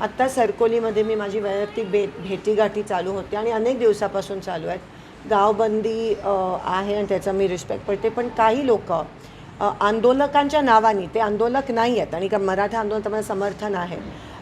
आत्ता सरकोलीमध्ये मी माझी वैयक्तिक भे भेटीगाठी चालू होते आणि अनेक दिवसापासून चालू आहेत. गावबंदी आहे आणि त्याचा मी रिस्पेक्ट करते पण काही लोक आंदोलकांच्या नावाने ते आंदोलक नाही आहेत आणि का मराठा आंदोलन मला समर्थन आहे.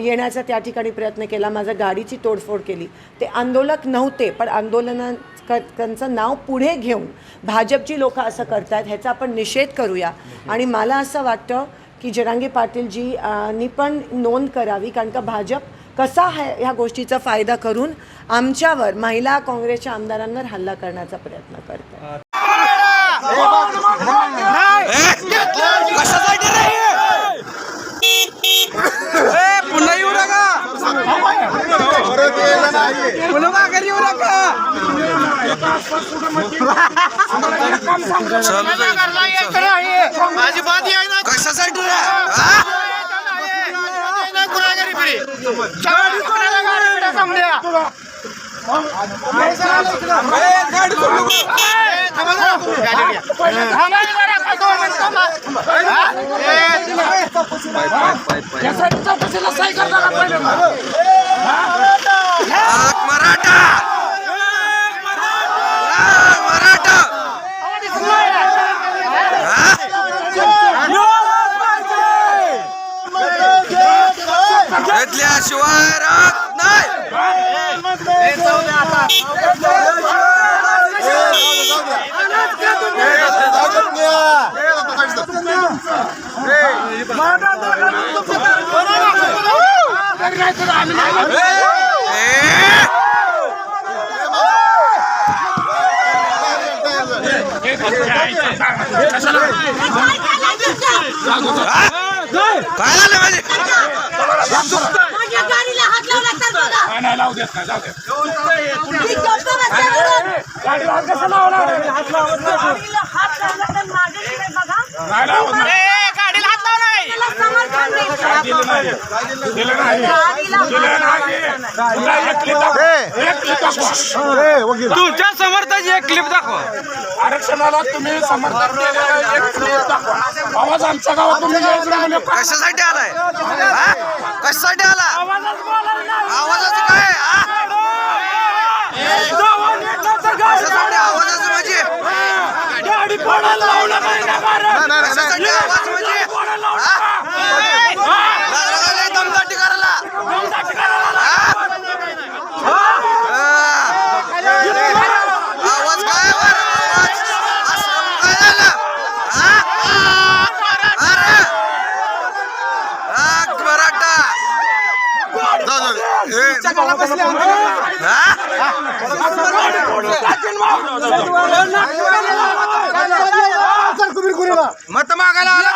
येण्याचा त्या ठिकाणी प्रयत्न केला. माझ्या गाडीची तोडफोड केली. ते आंदोलक नव्हते पण आंदोलना त्यांचं नाव पुढे घेऊन भाजपची लोक असं करतायत ह्याचा आपण निषेध करूया. आणि मला असं वाटतं की जरांगे पाटीलजी नी पण नोंद करावी कारण का भाजप कसा है ह्या गोष्टीचा फायदा करून आमच्यावर महिला काँग्रेसच्या आमदारांवर हल्ला करण्याचा प्रयत्न करतात माझी बात आहे ना कशासाठी रे हा? गुन्हेगारी फिरी. समजा. ए, गाडी सोडू घेतल्याशिवाय राहत नाही काय झालं माझे? नाही, लावू देत नाही, जाऊ बसल्यावरून गाडीला हात कसा लावला नाही लावत नाही. तुमच्या समर्थाची एक क्लिप दाखवा. आरक्षणाला तुम्ही समर्थन केलेलं एक क्लिप दाखवा. आवाज आमच्या गावात तुम्ही यायचं म्हणजे कशासाठी आलाय? हा? कशासाठी आला? आवाजाचं काय? हा? कशासाठी आवाजाचं म्हणजे? लागला का लय दमदाटी करायला हा? हा. आवाज काय वर आवाज असं काय झालं हा? अरे हा, मराठा हा? मत मागायला आला?